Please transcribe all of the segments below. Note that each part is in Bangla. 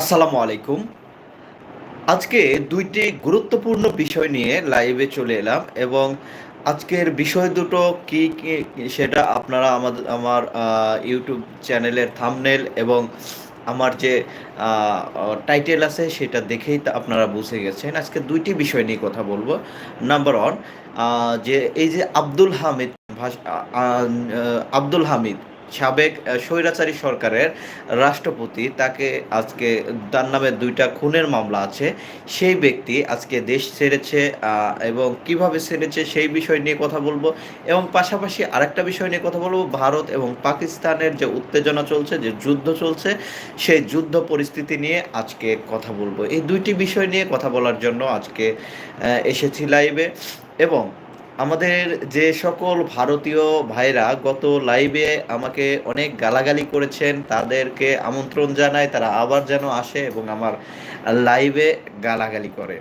আসসালামু আলাইকুম। আজকে দুইটি গুরুত্বপূর্ণ বিষয় নিয়ে লাইভে চলে এলাম এবং আজকের বিষয় দুটো কি সেটা আপনারা আমাদের আমার ইউটিউব চ্যানেলের থামনেল এবং আমার যে টাইটেল আছে সেটা দেখেই আপনারা বুঝে গেছেন। আজকে দুইটি বিষয় নিয়ে কথা বলব। নাম্বার ওয়ান যে এই যে আব্দুল হামিদ আব্দুল হামিদ সাবেক স্বৈরাচারী সরকারের রাষ্ট্রপতি, তাকে আজকে তার নামে দুইটা খুনের মামলা আছে। সেই ব্যক্তি আজকে দেশ ছেড়েছে এবং কীভাবে ছেড়েছে সেই বিষয় নিয়ে কথা বলব। এবং পাশাপাশি আরেকটা বিষয় নিয়ে কথা বলব, ভারত এবং পাকিস্তানের যে উত্তেজনা চলছে, যে যুদ্ধ চলছে, সেই যুদ্ধ পরিস্থিতি নিয়ে আজকে কথা বলব। এই দুইটি বিষয় নিয়ে কথা বলার জন্য আজকে এসেছি লাইভে এবং আমাদের যে সকল ভারতীয় ভাইরা গত লাইভে আমাকে অনেক গালাগালি করেছেন, তাদেরকে আমন্ত্রণ জানাই, তারা আবার যেন আসে এবং আমার লাইভে গালাগালি করে।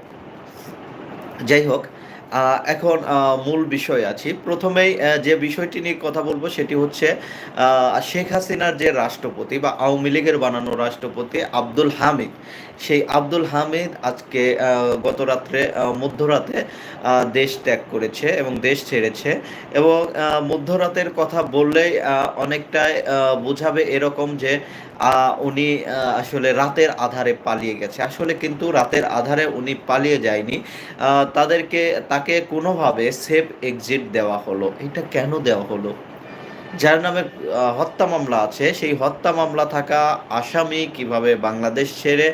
যাই হোক এখন মূল বিষয় আছি। প্রথমেই যে বিষয়টি নিয়ে কথা বলব সেটি হচ্ছে শেখ হাসিনার যে রাষ্ট্রপতি বা আওয়ামী লীগের বানানো রাষ্ট্রপতি আব্দুল হামিদ সেই আব্দুল হামিদ আজকে গত রাত্রে মধ্যরাতে দেশ ত্যাগ করেছে এবং দেশ ছেড়েছে এবং মধ্যরাতের কথা বললেই অনেকটাই বোঝাবে এরকম যে উনি আসলে রাতের আধারে পালিয়ে গেছে। আসলে কিন্তু রাতের আধারে উনি পালিয়ে যায়নি। তাদেরকে, তাকে কোনোভাবে সেফ এক্সিট দেওয়া হলো। এটা কেন দেওয়া হলো? যার নামে হত্যা মামলা আছে। সেই হত্যা মামলা থাকা আসামি কীভাবে বাংলাদেশ ছেড়ে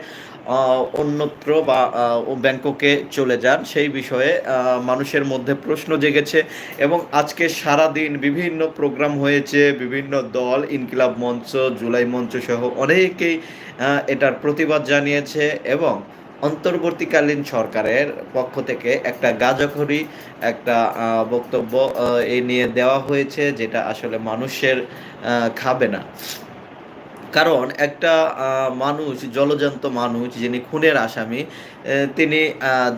অন্যত্র বা ব্যাংককে চলে যান। সেই বিষয়ে মানুষের মধ্যে প্রশ্ন জেগেছে এবং আজকে সারা দিন বিভিন্ন প্রোগ্রাম হয়েছে, বিভিন্ন দল, ইনকিলাব মঞ্চ, জুলাই মঞ্চ সহ অনেকেই এটার প্রতিবাদ জানিয়েছে এবং অন্তর্বর্তীকালীন সরকারের পক্ষ থেকে একটা গাজখড়ি একটা বক্তব্য এই নিয়ে দেওয়া হয়েছে যেটা আসলে মানুষের খাবে না। কারণ একটা মানুষ, জলজান্ত মানুষ যিনি খুনের আসামি তিনি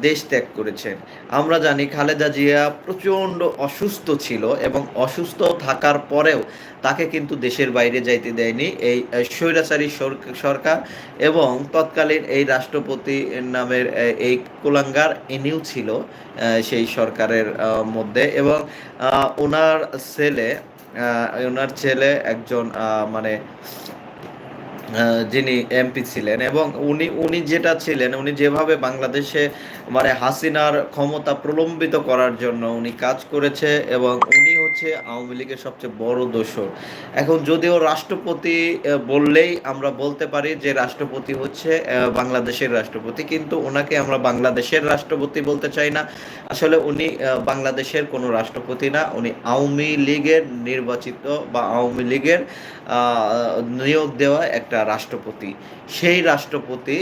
দেশ ত্যাগ করেছেন। আমরা জানি খালেদা জিয়া প্রচণ্ড অসুস্থ ছিল এবং অসুস্থ থাকার পরেও তাকে কিন্তু দেশের বাইরে যাইতে দেয়নি। এই স্বৈরাচারী সরকার এবং তৎকালীন এই রাষ্ট্রপতি নামের এই কুলাঙ্গার, ইনিও ছিল সেই সরকারের মধ্যে এবং ওনার ছেলে ওনার ছেলে একজন মানে যিনি এমপি ছিলেন এবং উনি উনি যেটা ছিলেন, উনি যেভাবে বাংলাদেশে মানে হাসিনার ক্ষমতা প্রলম্বিত করার জন্য উনি কাজ করেছে এবং উনি হচ্ছে আওয়ামী লীগের সবচেয়ে বড় দোষর। এখন যদিও রাষ্ট্রপতি বললেই আমরা বলতে পারি যে রাষ্ট্রপতি হচ্ছে বাংলাদেশের রাষ্ট্রপতি, কিন্তু ওনাকে আমরা বাংলাদেশের রাষ্ট্রপতি বলতে চাই না। আসলে উনি বাংলাদেশের কোনো রাষ্ট্রপতি না, উনি আওয়ামী লীগের নির্বাচিত বা আওয়ামী লীগের নিয়োগ দেওয়া একটা রাষ্ট্রপতি। সেই রাষ্ট্রপতি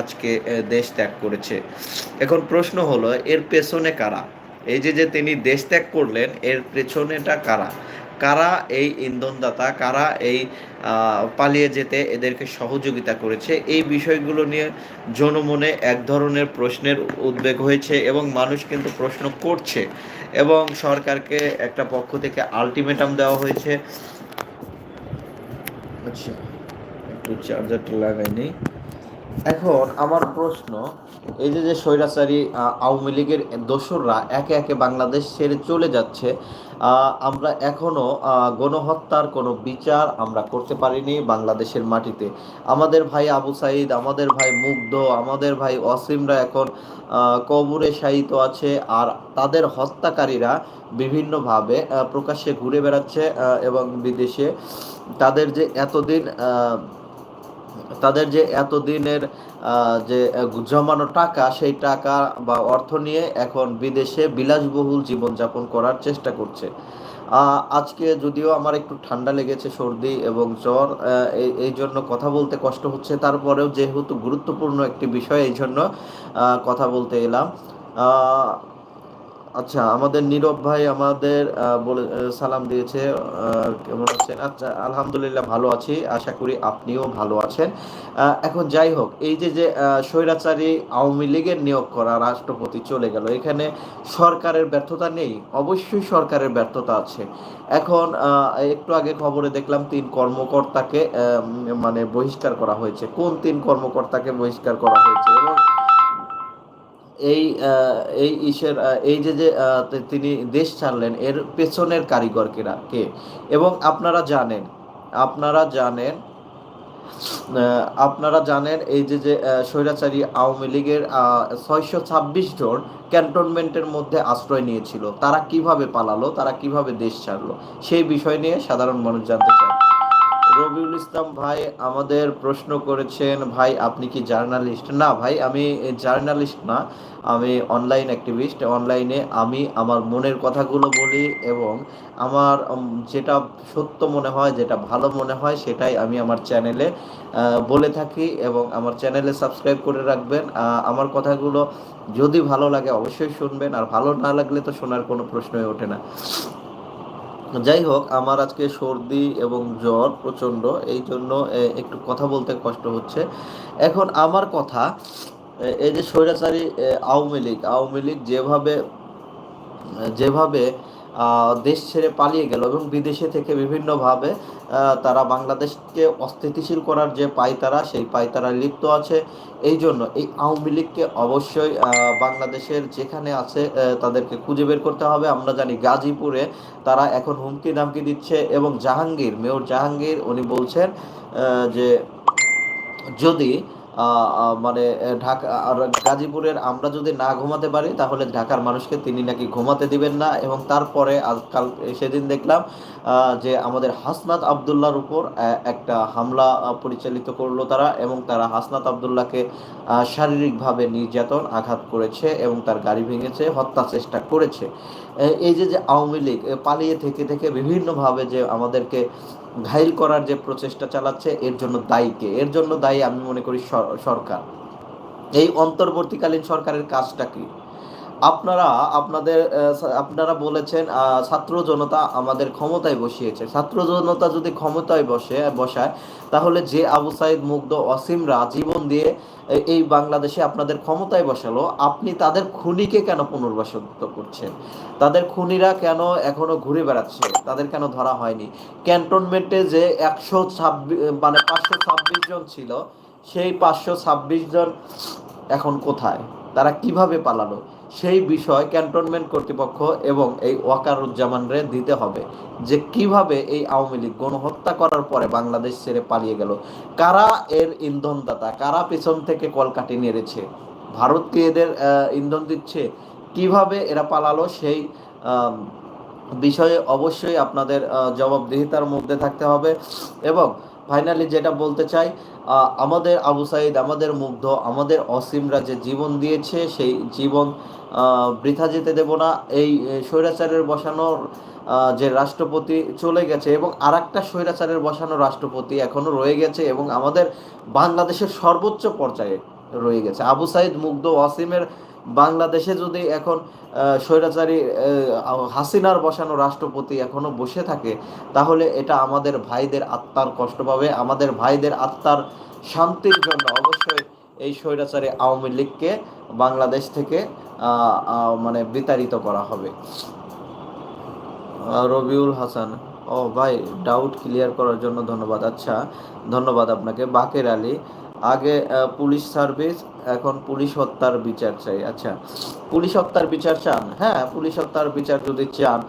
আজকে দেশ ত্যাগ করেছে। এখন প্রশ্ন হলো, এর পেছনে কারা? এই যে যে তিনি দেশ ত্যাগ করলেন, এর পেছনেটা কারা? কারা এই ইন্ধনদাতা, কারা এই পালিয়ে যেতে এদেরকে সহযোগিতা করেছে? এই বিষয়গুলো নিয়ে জনমনে এক ধরনের প্রশ্নের উদ্বেগ হয়েছে এবং মানুষ কিন্তু প্রশ্ন করছে এবং সরকারকে একটা পক্ষ থেকে আলটিমেটাম দেওয়া হয়েছে। আচ্ছা। একটু চার্জারটা লাগাইনি এখন আমার প্রশ্ন, এই যে যে স্বৈরাচারী আওয়ামী লীগের দোসররা একে একে বাংলাদেশ ছেড়ে চলে যাচ্ছে আমরা এখনও গণহত্যার কোনো বিচার আমরা করতে পারিনি বাংলাদেশের মাটিতে। আমাদের ভাই আবু সাইদ, আমাদের ভাই মুগ্ধ, আমাদের ভাই অসীমরা এখন কবরে শায়িত আছে আর তাদের হত্যাকারীরা বিভিন্নভাবে প্রকাশ্যে ঘুরে বেড়াচ্ছে এবং বিদেশে। তাদের যে এতদিন তাদের যে এতদিনের যে জমানো টাকা, সেই টাকা বা অর্থ নিয়ে এখন বিদেশে বিলাসবহুল জীবনযাপন করার চেষ্টা করছে। আজকে যদিও আমার একটু ঠান্ডা লেগেছে, সর্দি এবং জ্বর এই জন্য কথা বলতে কষ্ট হচ্ছে। তারপরেও যেহেতু গুরুত্বপূর্ণ একটি বিষয়, এই জন্য কথা বলতে এলাম। আচ্ছা আমাদের নীরব ভাই আমাদের বলে সালাম দিয়েছে কেমন আছেন? আচ্ছা আলহামদুলিল্লাহ ভালো আছি, আশা করি আপনিও ভালো আছেন। এখন যাই হোক, এই যে যে স্বৈরাচারী আওয়ামী লীগের নিয়োগ করা রাষ্ট্রপতি চলে গেল, এখানে সরকারের ব্যর্থতা নেই? অবশ্যই সরকারের ব্যর্থতা আছে। এখন একটু আগে খবরে দেখলাম তিন কর্মকর্তাকে মানে বহিষ্কার করা হয়েছে। কোন তিন কর্মকর্তাকে বহিষ্কার করা হয়েছে? এই এই ইসের এই যে যে তিনি দেশ ছাড়লেন, এর পেছনের কারিগর কেরা? কে? এবং আপনারা জানেন আপনারা জানেন আপনারা জানেন এই যে যে স্বৈরাচারী আওয়ামী লীগের ছয়শো ছাব্বিশ জন ক্যান্টনমেন্টের মধ্যে আশ্রয় নিয়েছিল। তারা কীভাবে পালালো? তারা কীভাবে দেশ ছাড়লো? সেই বিষয় নিয়ে সাধারণ মানুষ জানতে চায়। রবিউল ইসলাম ভাই আমাদের প্রশ্ন করেছেন, ভাই, আপনি কি জার্নালিস্ট? না, ভাই, আমি জার্নালিস্ট না, আমি অনলাইন অ্যাক্টিভিস্ট। অনলাইনে আমি আমার মনের কথাগুলো বলি এবং আমার যেটা সত্য মনে হয়, যেটা ভালো মনে হয়, সেটাই আমি আমার চ্যানেলে বলে থাকি এবং আমার চ্যানেলে সাবস্ক্রাইব করে রাখবেন। আমার কথাগুলো যদি ভালো লাগে অবশ্যই শুনবেন, আর ভালো না লাগলে তো শোনার কোনো প্রশ্নই ওঠে না। যাই হোক আমার আজকে সর্দি এবং জ্বর প্রচণ্ড, এই জন্য একটু কথা বলতে কষ্ট হচ্ছে। এখন আমার কথা এই যে স্বৈরাচারী আওয়ামী লীগ আওয়ামী লীগ যেভাবে যেভাবে দেশ ছেড়ে পালিয়ে গেল এবং বিদেশে থেকে বিভিন্নভাবে তারা বাংলাদেশকে অস্থিতিশীল করার যে পায়তারা সেই পায়তারা লিপ্ত আছে। এই জন্য এই আওয়ামী লীগকে অবশ্যই বাংলাদেশের যেখানে আছে তাদেরকে খুঁজে বের করতে হবে। আমরা জানি গাজীপুরে তারা এখন হুমকি দামকি দিচ্ছে এবং জাহাঙ্গীর, মেয়র জাহাঙ্গীর, উনি বলছেন যে যদি মানে ঢাকা আর গাজীপুরের আমরা যদি না ঘুমাতে পারি, তাহলে ঢাকার মানুষকে তিনি নাকি ঘুমাতে দিবেন না। এবং তারপরে আজকাল সেদিন দেখলাম যে আমাদের হাসনাত আবদুল্লাহর উপর একটা হামলা পরিচালিত করল তারা এবং তারা হাসনাত আবদুল্লাহকে শারীরিকভাবে নির্যাতন আঘাত করেছে এবং তার গাড়ি ভেঙেছে, হত্যা চেষ্টা করেছে। এই যে যে আওয়ামী লীগ পালিয়ে থেকে থেকে বিভিন্নভাবে যে আমাদেরকে ঘাইল করার যে প্রচেষ্টা চালাচ্ছে, এর জন্য দায়ী কে? এর জন্য দায়ী আমি মনে করি সর- সরকার। এই অন্তর্বর্তীকালীন সরকারের কাজটা কি? আপনারা, আপনাদের আপনারা বলেছেন ছাত্র জনতা আমাদের ক্ষমতায় বসিয়েছে। ছাত্র জনতা যদি ক্ষমতায় বসে, বসায়, তাহলে যে আবু সাইদ, মুগ্ধ অসীমরা জীবন দিয়ে এই বাংলাদেশে আপনাদের ক্ষমতায় বসালো, আপনি তাদের খুনিকে কেন পুনর্বাসিত করছেন? তাদের খুনিরা কেন এখনও ঘুরে বেড়াচ্ছে? তাদের কেন ধরা হয়নি? ক্যান্টনমেন্টে যে একশো ছাব্বিশ মানে পাঁচশো ছাব্বিশ জন ছিল, সেই পাঁচশো ছাব্বিশ জন এখন কোথায়? তারা কীভাবে পালালো? সেই বিষয় ক্যান্টনমেন্ট কর্তৃপক্ষ এবং এই ওয়াকারুজ্জামানরে দিতে হবে যে কীভাবে এই আওয়ামী লীগ গণহত্যা করার পরে বাংলাদেশ ছেড়ে পালিয়ে গেল। কারা এর ইন্ধনদাতা? কারা পেছন থেকে কলকাঠি নেড়েছে? ভারত কি এদের ইন্ধন দিচ্ছে? কীভাবে এরা পালালো? সেই বিষয়ে অবশ্যই আপনাদের জবাবদিহিতার মধ্যে থাকতে হবে। এবং ফাইনালি যেটা বলতে চাই আমাদের আবু সাইদ, আমাদের মুগ্ধ, আমাদের অসীমরা যে জীবন দিয়েছে, সেই জীবন বৃথা যেতে দেব না। এই স্বৈরাচারের বসানোর যে রাষ্ট্রপতি চলে গেছে এবং আর একটা স্বৈরাচারের বসানো রাষ্ট্রপতি এখনও রয়ে গেছে এবং আমাদের বাংলাদেশের সর্বোচ্চ পর্যায়ে রয়ে গেছে। আবু সাইদ, মুগ্ধ ওয়াসিমের বাংলাদেশে যদি এখন স্বৈরাচারী হাসিনার বসানো রাষ্ট্রপতি এখনও বসে থাকে, তাহলে এটা আমাদের ভাইদের আত্মার কষ্ট পাবে। আমাদের ভাইদের আত্মার শান্তির জন্য অবশ্যই এই স্বৈরাচারী আওয়ামী লীগকে বাংলাদেশ থেকে মানে বিতাড়িত করা হবে। রবিউল হাসান, ও ভাই ডাউট ক্লিয়ার করার জন্য ধন্যবাদ। আচ্ছা ধন্যবাদ আপনাকে। বাকের আলী আগে পুলিশ সার্ভিস, এখন পুলিশ হত্যার বিচার চাই। আচ্ছা পুলিশ হত্যার বিচার চান? হ্যাঁ পুলিশ হত্যার বিচার যদি চান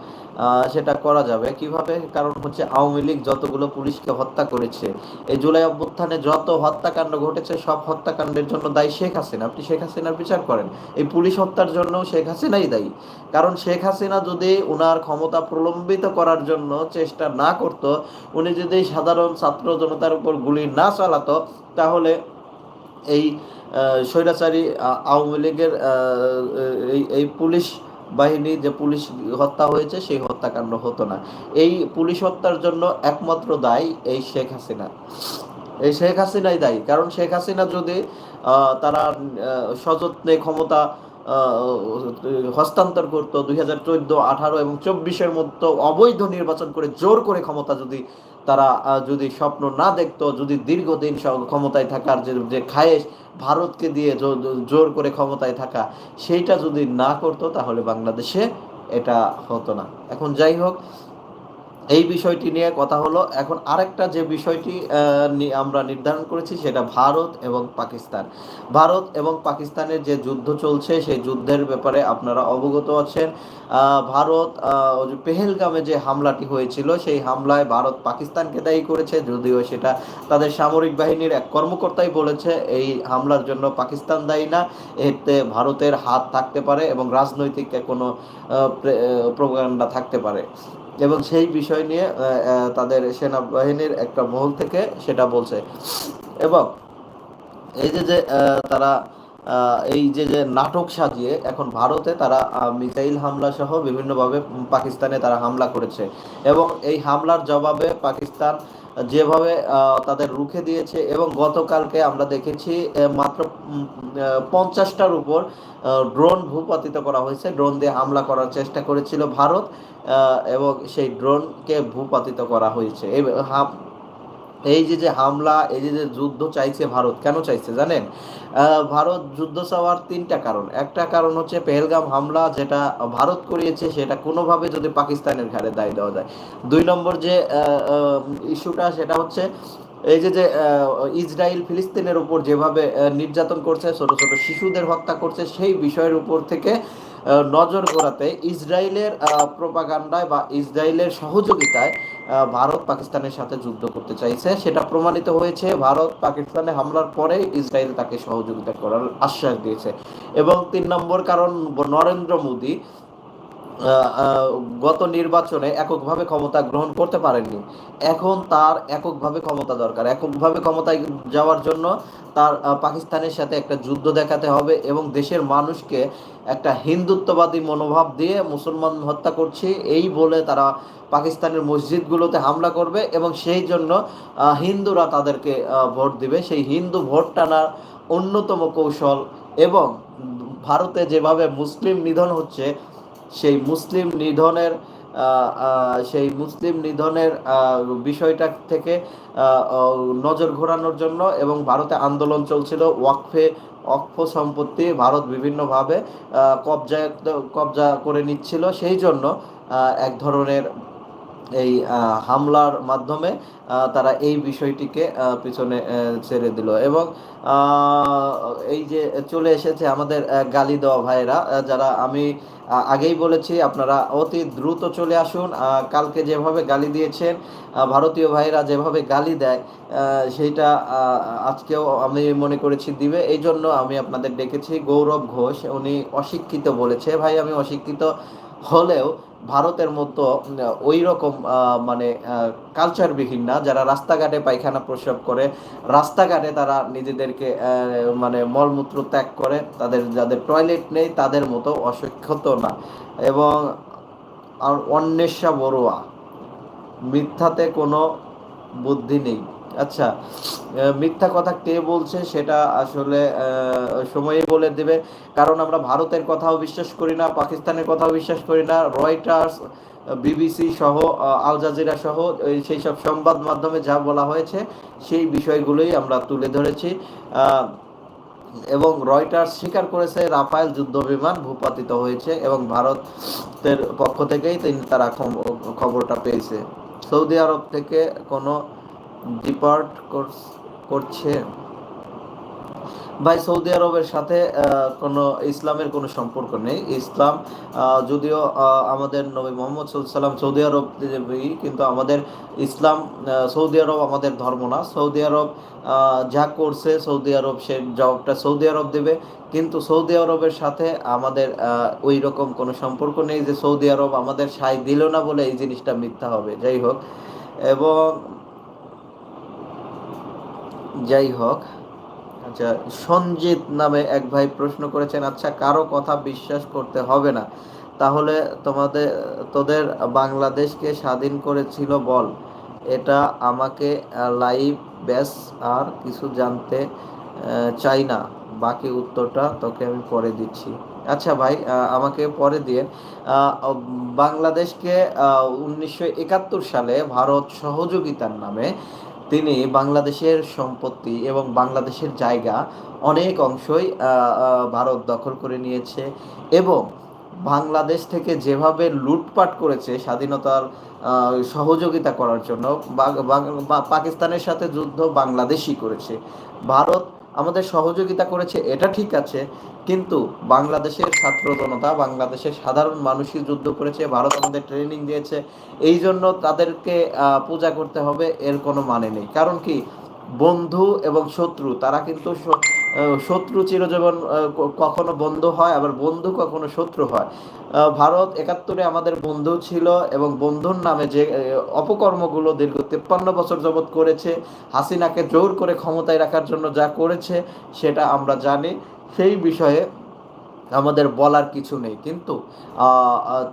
সেটা করা যাবে। কীভাবে? কারণ হচ্ছে আওয়ামী লীগ যতগুলো পুলিশকে হত্যা করেছে, এই জুলাই অভ্যুত্থানে যত হত্যাকাণ্ড ঘটেছে, সব হত্যাকাণ্ডের জন্য দায়ী শেখ হাসিনা। আপনি শেখ হাসিনার বিচার করেন। এই পুলিশ হত্যার জন্য শেখ হাসিনাই দায়ী। কারণ শেখ হাসিনা যদি ওনার ক্ষমতা প্রলম্বিত করার জন্য চেষ্টা না করত, উনি যদি সাধারণ ছাত্র জনতার উপর গুলি না চালাতো, তাহলে এই স্বৈরাচারী আওয়ামী লীগের এই এই পুলিশ বাহিনী যে পুলিশ হত্যা হয়েছে, সেই হত্যাকাণ্ড হতো না। এই পুলিশ হত্যার জন্য একমাত্র দায়ী এই শেখ হাসিনা। এই শেখ হাসিনাই দায়ী। কারণ শেখ হাসিনা যদি তারা সযত্নে ক্ষমতা হস্তান্তর করতো দুই হাজার চোদ্দ, আঠারো এবং চব্বিশের মতো অবৈধ নির্বাচন করে জোর করে ক্ষমতা যদি তারা যদি স্বপ্ন না দেখতো, যদি দীর্ঘদিন ক্ষমতায় থাকার যে যে খায়েশ ভারতকে দিয়ে জোর করে ক্ষমতায় থাকা, সেইটা যদি না করতো, তাহলে বাংলাদেশে এটা হতো না। এখন যাই হোক এই বিষয়টি নিয়ে কথা হলো। এখন আরেকটা যে বিষয়টি আমরা নির্ধারণ করেছি সেটা ভারত এবং পাকিস্তান। ভারত এবং পাকিস্তানের যে যুদ্ধ চলছে, সেই যুদ্ধের ব্যাপারে আপনারা অবগত আছেন। ভারত পেহেলগামে যে হামলাটি হয়েছিল, সেই হামলায় ভারত পাকিস্তানকে দায়ী করেছে, যদিও সেটা তাদের সামরিক বাহিনীর এক কর্মকর্তাই বলেছে, এই হামলার জন্য পাকিস্তান দায়ী না। এতে ভারতের হাত থাকতে পারে এবং রাজনৈতিক কোনো প্রোগ্রামটা থাকতে পারে। এবং সেই বিষয় নিয়ে তাদের সেনাবাহিনীর একটা মহল থেকে সেটা বলছে। এবং এই যে যে তারা এই যে যে নাটক সাজিয়ে এখন ভারতে তারা মিসাইল হামলা সহ বিভিন্নভাবে পাকিস্তানে তারা হামলা করেছে। এবং এই হামলার জবাবে পাকিস্তান যেভাবে তাদের রুখে দিয়েছে এবং গতকালকে আমরা দেখেছি মাত্র পঞ্চাশটার উপর ড্রোন ভূপাতিত করা হয়েছে। ড্রোন দিয়ে হামলা করার চেষ্টা করেছিল ভারত এবং সেই ড্রোনকে ভূপাতিত করা হয়েছে। এই যে যে হামলা, এই যে যে যুদ্ধ চাইছে ভারত, কেন চাইছে জানেন? ভারত যুদ্ধ চাওয়ার তিনটা কারণ। একটা কারণ হচ্ছে পেহেলগাম হামলা যেটা ভারত করিয়েছে, সেটা কোনোভাবে যদি পাকিস্তানের ঘাড়ে দায় দেওয়া যায়। দুই নম্বর যে ইস্যুটা, সেটা হচ্ছে এই যে যে ইসরায়েল ফিলিস্তিনের উপর যেভাবে নির্যাতন করছে, ছোট ছোট শিশুদের হত্যা করছে, সেই বিষয়ের উপর থেকে নজর ঘোরাতে ইসরায়েলের প্রপাগান্ডায় বা ইসরায়েলের সহযোগিতায় ভারত পাকিস্তানের সাথে যুদ্ধ করতে চাইছে। সেটা প্রমাণিত হয়েছে, ভারত পাকিস্তানে হামলার পরে ইসরায়েল তাকে সহযোগিতা করার আশ্বাস দিয়েছে। এবং তিন নম্বর কারণ, নরেন্দ্র মোদী গত নির্বাচনে এককভাবে ক্ষমতা গ্রহণ করতে পারেননি। এখন তার এককভাবে ক্ষমতা দরকার। এককভাবে ক্ষমতায় যাওয়ার জন্য তার পাকিস্তানের সাথে একটা যুদ্ধ দেখাতে হবে এবং দেশের মানুষকে একটা হিন্দুত্ববাদী মনোভাব দিয়ে মুসলমান হত্যা করছে, এই বলে তারা পাকিস্তানের মসজিদগুলোতে হামলা করবে এবং সেই জন্য হিন্দুরা তাদেরকে ভোট দিবে। সেই হিন্দু ভোট টানার অন্যতম কৌশল এবং ভারতে যেভাবে মুসলিম নিধন হচ্ছে সেই মুসলিম নিধনের সেই মুসলিম নিধনের বিষয়টা থেকে নজর ঘোরানোর জন্য এবং ভারতে আন্দোলন চলছিল ওয়াকফে অক্ষ সম্পত্তি ভারত বিভিন্নভাবে কবজা কবজা করে নিচ্ছিল। সেই জন্য এক ধরনের এই হামলার মাধ্যমে তারা এই বিষয়টিকে পিছনে ছেড়ে দিল। এবং এই যে চলে এসেছে আমাদের গালি দেওয়া ভাইয়েরা যারা আমি আগেই বলেছি, আপনারা অতি দ্রুত চলে আসুন। কালকে যেভাবে গালি দিয়েছেন ভারতীয় ভাইরা যেভাবে গালি দেয় সেইটা আজকেও আমি মনে করেছি দিবে। এই জন্য আমি আপনাদের ডেকেছি গৌরব ঘোষ। উনি অশিক্ষিত বলেছে। ভাই, আমি অশিক্ষিত হলেও ভারতের মতো ওই রকম মানে কালচারবিহীন না, যারা রাস্তাঘাটে পায়খানা প্রসব করে, রাস্তাঘাটে তারা নিজেদেরকে মানে মলমূত্র ত্যাগ করে, তাদের যাদের টয়লেট নেই, তাদের মতো অশিক্ষিত না। এবং অন্বেষা বড়ুয়া, মিথ্যাতে কোনো বুদ্ধি নেই। আচ্ছা মিথ্যা কথা কে বলছে সেটা আসলে সময়ই বলে দেবে। কারণ আমরা ভারতের কথাও বিশ্বাস করি না, পাকিস্তানের কথাও বিশ্বাস করি না, রয়টার্স, বিবিসি সহ আল জাজিরা সহ সেই সব সংবাদ মাধ্যমে যা বলা হয়েছে, সেই বিষয়গুলোই আমরা তুলে ধরেছি। এবং রয়টার্স স্বীকার করেছে রাফায়েল যুদ্ধ বিমান ভূপাতিত হয়েছে এবং ভারতের পক্ষ থেকেই তিনি তারা খবরটা পেয়েছে। সৌদি আরব থেকে কোনো ডিপার্ট করছে ভাই সৌদি আরবের সাথে কোনো ইসলামের কোনো সম্পর্ক নেই। ইসলাম যদিও আমাদের নবী মোহাম্মদ সাল্লাম সৌদি আরব কিন্তু আমাদের ইসলাম সৌদি আরব আমাদের ধর্ম না। সৌদি আরব যা করছে সৌদি আরব, সে জবাবটা সৌদি আরব দেবে। কিন্তু সৌদি আরবের সাথে আমাদের ওই রকম কোনো সম্পর্ক নেই যে সৌদি আরব আমাদের সাই দিল না বলে এই জিনিসটা মিথ্যা হবে। যাই হোক, এবং যাই হোক আচ্ছা সঞ্জিত নামে এক ভাই প্রশ্ন করেছেন আচ্ছা কারও কথা বিশ্বাস করতে হবে না। তাহলে তোমাদের, তোদের বাংলাদেশকে স্বাধীন করেছিল বল। এটা আমাকে লাইভ ব্যাস আর কিছু জানতে চাই না। বাকি উত্তরটা তোকে আমি পরে দিচ্ছি। আচ্ছা ভাই আমাকে পরে দিয়ে বাংলাদেশকে উনিশশো একাত্তর সালে ভারত সহযোগিতার নামে তিনি বাংলাদেশের সম্পত্তি এবং বাংলাদেশের জায়গা অনেক অংশই ভারত দখল করে নিয়েছে এবং বাংলাদেশ থেকে যেভাবে লুটপাট করেছে স্বাধীনতার সহযোগিতা করার জন্য পাকিস্তানের সাথে যুদ্ধ বাংলাদেশই করেছে। ভারত আমাদের সহযোগিতা করেছে, এটা ঠিক আছে। কিন্তু বাংলাদেশের ছাত্র জনতা, বাংলাদেশের সাধারণ মানুষই যুদ্ধ করেছে, ভারত আমাদের ট্রেনিং দিয়েছে, এই জন্য তাদেরকে পূজা করতে হবে, এর কোনো মানে নেই। কারণ কি? বন্ধু এবং শত্রু, তারা কিন্তু শত্রু চিরজীবন কখনো বন্ধু হয়, আবার বন্ধু কখনো শত্রু হয়। ভারত একাত্তরে আমাদের বন্ধু ছিল এবং বন্ধুর নামে যে অপকর্মগুলো দীর্ঘ তেপ্পান্ন বছর যাবৎ করেছে, হাসিনাকে জোর করে ক্ষমতায় রাখার জন্য যা করেছে, সেটা আমরা জানি। সেই বিষয়ে আমাদের বলার কিছু নেই। কিন্তু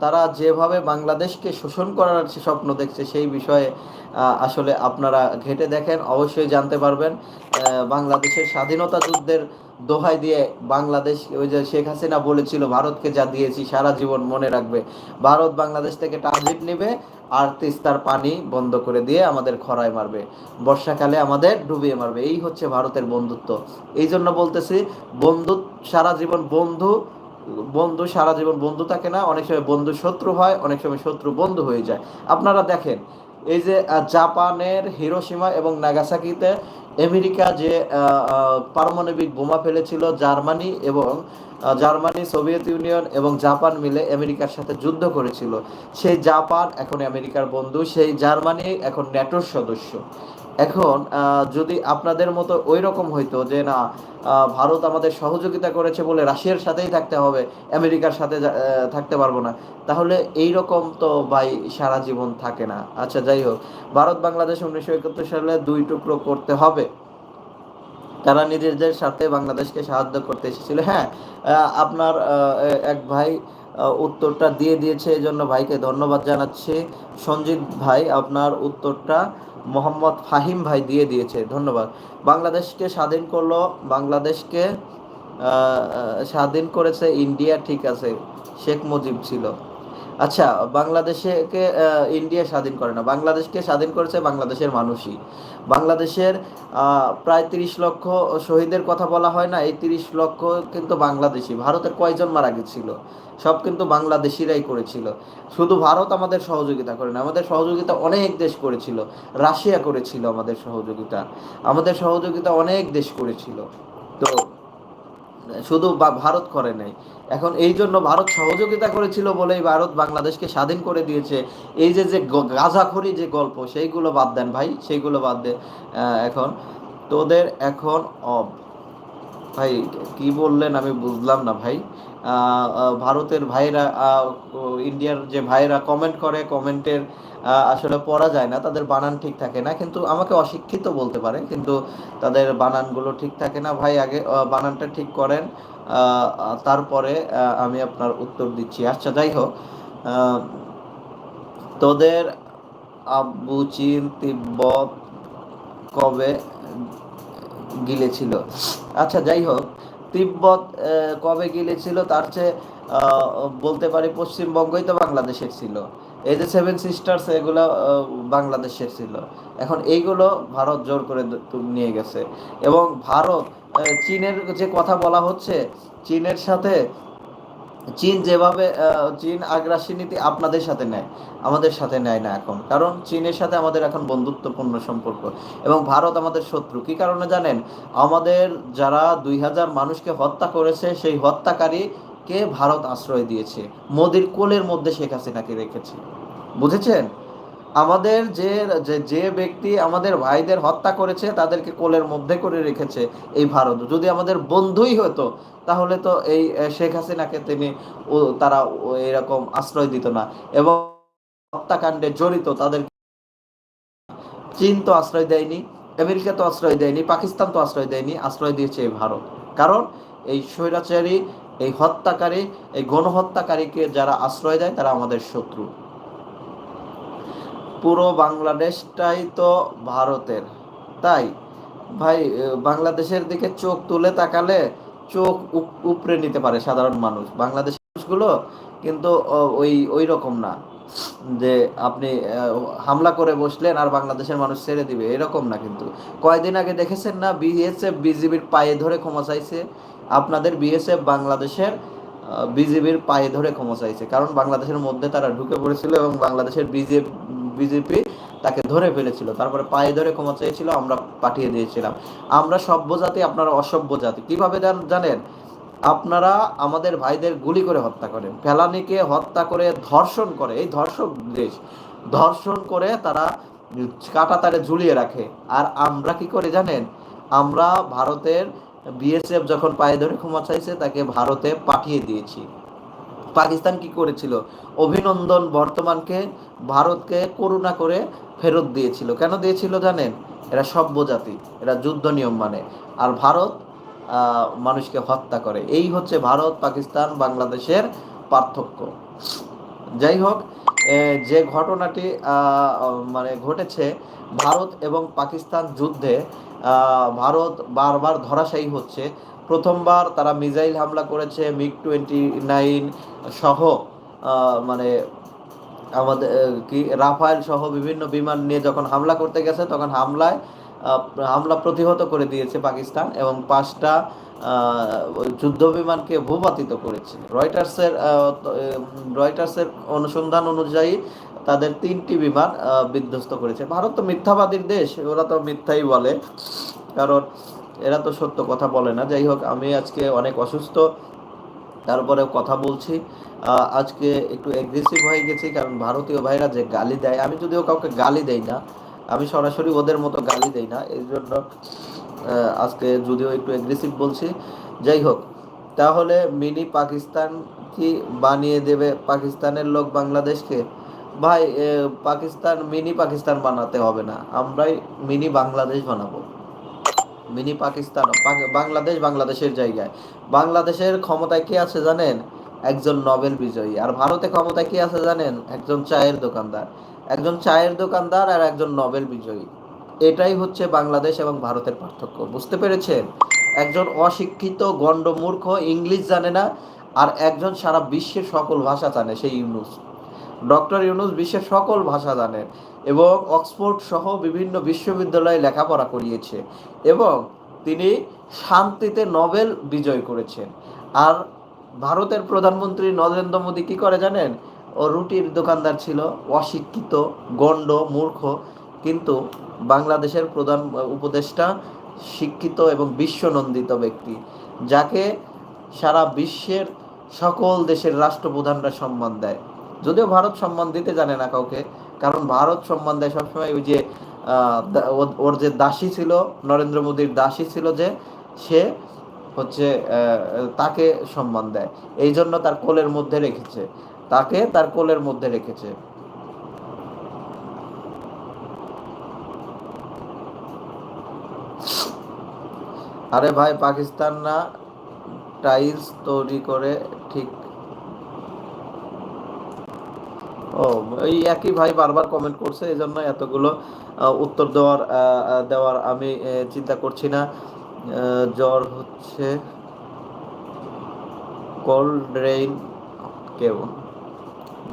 তারা যেভাবে বাংলাদেশকে শোষণ করার স্বপ্ন দেখছে, সেই বিষয়ে আসলে আপনারা ঘেটে দেখেন, অবশ্যই জানতে পারবেন। বাংলাদেশের স্বাধীনতা যুদ্ধের দোহাই দিয়ে বাংলাদেশ, ওই যে শেখ হাসিনা বলেছিল, ভারতকে যা দিয়েছি সারা জীবন মনে রাখবে। ভারত বাংলাদেশ থেকে ট্রানজিট নেবে আর তিস্তার পানি বন্ধ করে দিয়ে আমাদের খরায় মারবে। বর্ষাকালে আমাদের ডুবিয়ে মারবে। এই হচ্ছে ভারতের বন্ধুত্ব। এই জন্য বলতেছি, বন্ধু সারা জীবন বন্ধু বন্ধু সারা জীবন বন্ধু থাকে না। অনেক সময় বন্ধু শত্রু হয়, অনেক সময় শত্রু বন্ধু হয়ে যায়। আপনারা দেখেন এই যে জাপানের হিরোসীমা এবং নাগাসাকিতে আমেরিকা যে পারমাণবিক বোমা ফেলেছিল জার্মানি এবং জার্মানি, সোভিয়েত ইউনিয়ন এবং জাপান মিলে আমেরিকার সাথে যুদ্ধ করেছিল। সেই জাপান এখন আমেরিকার বন্ধু, সেই জার্মানি এখন ন্যাটোর সদস্য। এখন যদি আপনাদের মতো ওই রকম হইতো যে না ভারত আমাদের সহযোগিতা করেছে বলে রাশিয়ার সাথেই থাকতে হবে, আমেরিকার সাথে থাকতে পারব না, তাহলে এই রকম তো ভাই সারা জীবন থাকে না। আচ্ছা যাই হোক, ভারত বাংলাদেশ উনিশশো একাত্তর সালে দুই টুকরো করতে হবে। তারা নিজেদের সাথে বাংলাদেশকে সাহায্য করতে এসেছিল। হ্যাঁ আপনার এক ভাই উত্তরটা দিয়ে দিয়েছে এই জন্য ভাইকে ধন্যবাদ জানাচ্ছি। সঞ্জিত ভাই, আপনার উত্তরটা মোহাম্মদ ফাহিম ভাই দিয়ে দিয়েছে, ধন্যবাদ। বাংলাদেশকে স্বাধীন করল, বাংলাদেশকে স্বাধীন করেছে ইন্ডিয়া, ঠিক আছে, শেখ মুজিব ছিল। আচ্ছা বাংলাদেশকে ইন্ডিয়া স্বাধীন করে না। বাংলাদেশকে স্বাধীন করেছে বাংলাদেশের মানুষই। বাংলাদেশের প্রায় তিরিশ লক্ষ শহীদের কথা বলা হয় না, এই তিরিশ লক্ষ কিন্তু বাংলাদেশি। ভারতের কয়জন মারা গেছিল? সব কিন্তু বাংলাদেশিরাই করেছিল। শুধু ভারত আমাদের সহযোগিতা করে না, আমাদের সহযোগিতা অনেক দেশ করেছিল। রাশিয়া করেছিল আমাদের সহযোগিতা। আমাদের সহযোগিতা অনেক দেশ করেছিল। তো শুধু ভারত করে নাই। এখন এই জন্য ভারত সহযোগিতা করেছিল বলেই ভারত বাংলাদেশকে স্বাধীন করে দিয়েছে। এই যে যে গাঁজাখড়ি যে গল্প, সেইগুলো বাদ দেন ভাই, সেইগুলো বাদ দেন এখন। তোদের এখন অব, ভাই, কি বললেন আমি বুঝলাম না ভাই। ভারতের ভাইরা ইন্ডিয়ার যে ভাইরা কমেন্ট করে কমেন্টের আসলে পড়া যায় না, তাদের বানান ঠিক থাকে না, কিন্তু আমাকে অশিক্ষিত বলতে পারে, কিন্তু তাদের বানানগুলো ঠিক থাকে না। ভাই, আগে বানানটা ঠিক করেন তারপরে আমি আপনার উত্তর দিচ্ছি। আচ্ছা যাই হোক তোদের আব্বু চীন তিব্বত কবে গিলেছিল? আচ্ছা যাই হোক, তিব্বত কবে গিলেছিল? তার চেয়ে বলতে পারি পশ্চিমবঙ্গই তো বাংলাদেশের ছিল। এই যে সেভেন সিস্টার্স এগুলো বাংলাদেশের ছিল। এখন এইগুলো ভারত জোর করে নিয়ে গেছে। এবং ভারত চীনের যে কথা বলা হচ্ছে, চীনের সাথে, চীন যেভাবে চীন আগ্রাসী নীতি আপনাদের সাথে নেয়, আমাদের সাথে নেয় না এখন। কারণ চীনের সাথে আমাদের এখন বন্ধুত্বপূর্ণ সম্পর্ক। এবং ভারত আমাদের শত্রু। কি কারণে জানেন? আমাদের যারা দুই হাজার মানুষকে হত্যা করেছে, সেই হত্যাকারীকে ভারত আশ্রয় দিয়েছে? মোদির কোলের মধ্যে শেখ হাসিনাকে রেখেছে। বুঝেছেন? আমাদের যে, যে- ব্যক্তি আমাদের ভাইদের হত্যা করেছে, তাদেরকে কোলের মধ্যে করে রেখেছে এই ভারত। যদি আমাদের বন্ধুই হতো, তাহলে তো এই শেখ হাসিনাকে তিনি তারা এরকম আশ্রয় দিত না। এবং হত্যাকাণ্ডে জড়িত তাদের চীন তো আশ্রয় দেয়নি, আমেরিকা তো আশ্রয় দেয়নি, পাকিস্তান তো আশ্রয় দেয়নি, আশ্রয় দিয়েছে এই ভারত। কারণ এই স্বৈরাচারী এই হত্যাকারী, এই গণহত্যাকারীকে যারা আশ্রয় দেয়, তারা আমাদের শত্রু। পুরো বাংলাদেশটাই তো ভারতের। তাই, ভাই বাংলাদেশের দিকে চোখ তুলে তাকালে চোখ উপ- উপড়ে নিতে পারে সাধারণ মানুষ। বাংলাদেশের মানুষগুলো কিন্তু ওই ওই রকম না যে আপনি হামলা করে বসলেন আর বাংলাদেশের মানুষ ছেড়ে দিবে। এরকম না কিন্তু। কয়দিন আগে দেখেছেন না, বিএসএফ বিজিবির পায়ে ধরে ক্ষমা চাইছে? আপনাদের বিএসএফ বাংলাদেশের বিজেপির পায়ে ধরে ক্ষমা চাইছে। কারণ বাংলাদেশের মধ্যে তারা ঢুকে পড়েছিল এবং বাংলাদেশের বিজেপি বিজেপি তাকে ধরে ফেলেছিল। তারপরে পায়ে ধরে ক্ষমা চেয়েছিল, আমরা পাঠিয়ে দিয়েছিলাম। আমরা সভ্য জাতি, আপনারা অসভ্য জাতি। কীভাবে জানেন? আপনারা আমাদের ভাইদের গুলি করে হত্যা করেন। ফেলানিকে হত্যা করে ধর্ষণ করে। এই ধর্ষক দেশ। ধর্ষণ করে তারা কাটা তারে ঝুলিয়ে রাখে। আর আমরা কি করে জানেন? আমরা ভারতের বিএসএফ যখন পায়ে ধরে ক্ষমা চাইছে তাকে ভারতে পাঠিয়ে দিয়েছি। পাকিস্তান কি করেছিল? অভিনন্দন বর্তমানকে ভারতকে করুণা করে ফেরত দিয়েছিল। কেন দিয়েছিল জানেন? এরা সভ্য জাতি এরা যুদ্ধ নিয়ম মানে। আর ভারত মানুষকে হত্যা করে। এই হচ্ছে ভারত, পাকিস্তান, বাংলাদেশের পার্থক্য। যাই হোক যে ঘটনাটি মানে ঘটেছে, ভারত এবং পাকিস্তান যুদ্ধে ভারত বারবার ধরাশায়ী হচ্ছে। প্রথমবার তারা মিসাইল হামলা করেছে মিগ টোয়েন্টি নাইন সহ মানে আমাদের কি, রাফায়েল সহ বিভিন্ন বিমান নিয়ে যখন হামলা করতে গেছে, তখন হামলায় হামলা প্রতিহত করে দিয়েছে পাকিস্তান এবং পাঁচটা যুদ্ধ বিমানকে ভূপাতিত করেছে রয়টার্সের রয়টার্সের অনুসন্ধান অনুযায়ী তাদের তিনটি বিমান বিধ্বস্ত করেছে। ভারত তো মিথ্যাবাদীর দেশ, ওরা তো মিথ্যাই বলে। কারণ এরা তো সত্য কথা বলে না। যাই হোক, আমি আজকে অনেক অসুস্থ তারপরে কথা বলছি। আজকে একটু এগ্রেসিভ হয়ে গেছি, কারণ ভারতীয় ভাইরা যে গালি দেয়, আমি যদিও কাউকে গালি দেই না, আমি সরাসরি ওদের মতো গালি দেই না এই জন্য আজকে যদিও একটু এগ্রেসিভ বলছি, যাই হোক, তাহলে মিনি পাকিস্তান কি বানিয়ে দেবে পাকিস্তানের লোক বাংলাদেশকে? ভাই পাকিস্তান, মিনি পাকিস্তান বানাতে হবে না, আমরাই মিনি বাংলাদেশ বানাবো। মিনি পাকিস্তান বাংলাদেশ বাংলাদেশের জায়গায়। বাংলাদেশের ক্ষমতায় কে আছে জানেন? একজন নোবেল বিজয়ী। আর ভারতে ক্ষমতায় কে আছে জানেন? একজন চায়ের দোকানদার। একজন চায়ের দোকানদার আর একজন নোবেল বিজয়ী। এটাই হচ্ছে বাংলাদেশ এবং ভারতের পার্থক্য। বুঝতে পেরেছেন? একজন অশিক্ষিত, গণ্ডমূর্খ, ইংলিশ জানে না, আর একজন সারা বিশ্বের সকল ভাষা জানে, সেই ইউনুস। ডক্টর ইউনুস বিশ্বের সকল ভাষা জানেন এবং অক্সফোর্ড সহ বিভিন্ন বিশ্ববিদ্যালয়ে লেখাপড়া করিয়েছে এবং তিনি শান্তিতে নোবেল বিজয় করেছেন। আর ভারতের প্রধানমন্ত্রী নরেন্দ্র মোদী কি করে জানেন? ও রুটির দোকানদার ছিল, অশিক্ষিত গণ্ড মূর্খ কিন্তু বাংলাদেশের প্রধান উপদেষ্টা শিক্ষিত এবং বিশ্বনন্দিত ব্যক্তি, যাকে সারা বিশ্বের সকল দেশের রাষ্ট্রপ্রধানরা সম্মান দেয়। যদিও ভারত সম্মান দিতে জানে না কাউকে, কারণ ভারত সম্মান দেয় সবসময় ওই যে ওর- যে দাসী ছিল, নরেন্দ্র মোদীর দাসী ছিল যে, সে হচ্ছে তাকে সম্মান দেয়। এই জন্য তার কোলের মধ্যে রেখেছে। তাকে তার কোলের মধ্যে রেখেছে। আরে ভাই পাকিস্তান না টাইলস তৈরি করে, ঠিক। ও, এই একই ভাই বারবার কমেন্ট করছে এই জন্য এতগুলো উত্তর দেওয়ার দেওয়ার আমি চিন্তা করছি না। জ্বর হচ্ছে। কোল্ড রেইন কেউ?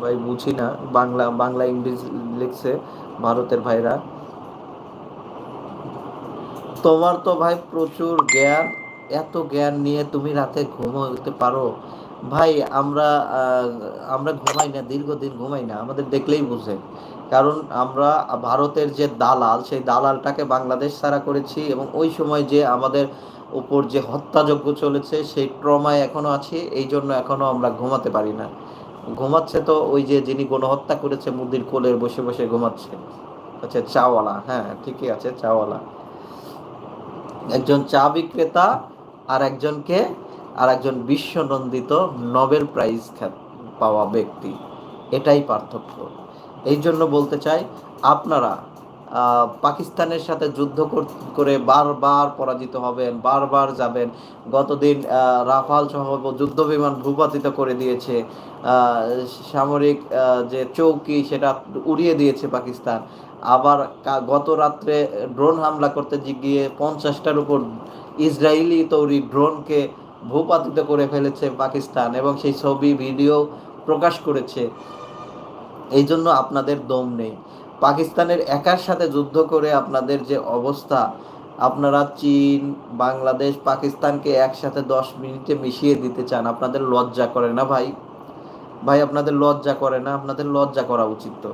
ভাই, বুঝি না। বাংলা বাংলা ইংলিশ লিখছে ভারতের ভাইরা। তোমার তো ভাই প্রচুর জ্ঞান, এত জ্ঞান নিয়ে তুমি রাতে ঘুমোতে পারো। ভাই, আমরা আমরা ঘুমাই না, দীর্ঘদিন ঘুমাই না, আমাদের দেখলেই বুঝে। কারণ আমরা ভারতের যে দালাল, সেই দালালটাকে বাংলাদেশ ছাড়া করেছি এবং ওই সময় যে আমাদের উপর যে হত্যাযজ্ঞ চলেছে, সেই ট্রমায় এখনও আছি, এই জন্য এখনও আমরা ঘুমাতে পারি না। ঘুমাচ্ছে তো ওই যে যিনি গণহত্যা করেছে, মুদির কোলের বসে বসে ঘুমাচ্ছে। আচ্ছা চাওয়ালা হ্যাঁ ঠিকই আছে, চাওয়ালা। একজন চা বিক্রেতা, আর একজনকে, আর একজন বিশ্বনন্দিত নোবেল প্রাইজ পাওয়া ব্যক্তি। এটাই পার্থক্য। এই জন্য বলতে চাই, আপনারা পাকিস্তানের সাথে যুদ্ধ করে বারবার পরাজিত হবেন, বারবার যাবেন। গতদিন রাফাল সহ যুদ্ধ বিমান ভূপাতিত করে দিয়েছে। সামরিক যে চৌকি সেটা উড়িয়ে দিয়েছে পাকিস্তান। আবার গত রাত্রে ড্রোন হামলা করতে গিয়ে পঞ্চাশটার উপর ইসরায়েলি তৈরি ড্রোনকে ভূপাতিত করে ফেলেছে পাকিস্তান এবং সেই ছবি, ভিডিও প্রকাশ করেছে। এই জন্য আপনাদের দম নেই। পাকিস্তানের একার সাথে যুদ্ধ করে আপনাদের যে অবস্থা, আপনারা চীন, বাংলাদেশ, পাকিস্তানকে একসাথে দশ মিনিটে মিশিয়ে দিতে চান, আপনাদের লজ্জা করে না ভাই? ভাই, আপনাদের লজ্জা করে না? আপনাদের লজ্জা করা উচিত তো।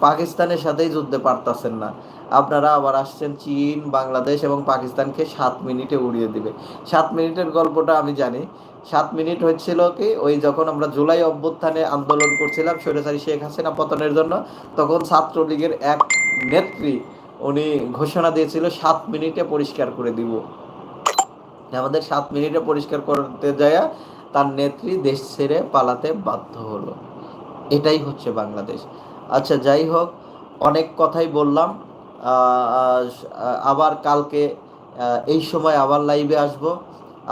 পাকিস্তানের সাথেই যুদ্ধে পারতাছেন না। আপনারা আবার আসছেন চীন, বাংলাদেশ এবং পাকিস্তানকে সাত মিনিটে উড়িয়ে দিবে। সাত মিনিটের গল্পটা আমি জানি। সাত মিনিট হচ্ছিল কি, ওই যখন আমরা জুলাই অভ্যুত্থানে আন্দোলন করছিলাম স্বৈরাচারী শেখ হাসিনা পতনের জন্য, তখন ছাত্রলীগের এক নেত্রী, উনি ঘোষণা দিয়েছিল, সাত মিনিটে পরিষ্কার করে দিব। আমাদের সাত মিনিটে পরিষ্কার করতে যায় তার নেত্রী দেশ ছেড়ে পালাতে বাধ্য হলো। এটাই হচ্ছে বাংলাদেশ। আচ্ছা যাই হোক, অনেক কথাই বললাম। আবার কালকে এই সময় আবার লাইভে আসব।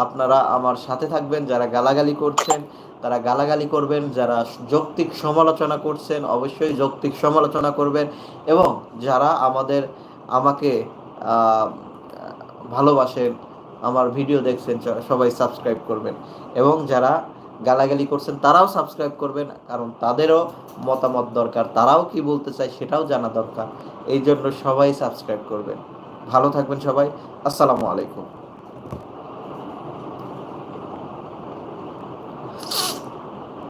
আপনারা আমার সাথে থাকবেন, যারা গালাগালি করছেন, তারা গালাগালি করবেন, যারা যৌক্তিক সমালোচনা করছেন, অবশ্যই যৌক্তিক সমালোচনা করবেন। এবং যারা আমাদের, আমাকে ভালোবাসেন আমার ভিডিও দেখছেন সবাই সাবস্ক্রাইব করবেন। এবং যারা গালাগালি করছেন, তারাও সাবস্ক্রাইব করবেন, কারণ তাদেরও মতামত দরকার, তারাও কি বলতে চায় সেটাও জানা দরকার। এই জন্য সবাই সাবস্ক্রাইব করবেন। ভালো থাকবেন সবাই। আসসালামু আলাইকুম।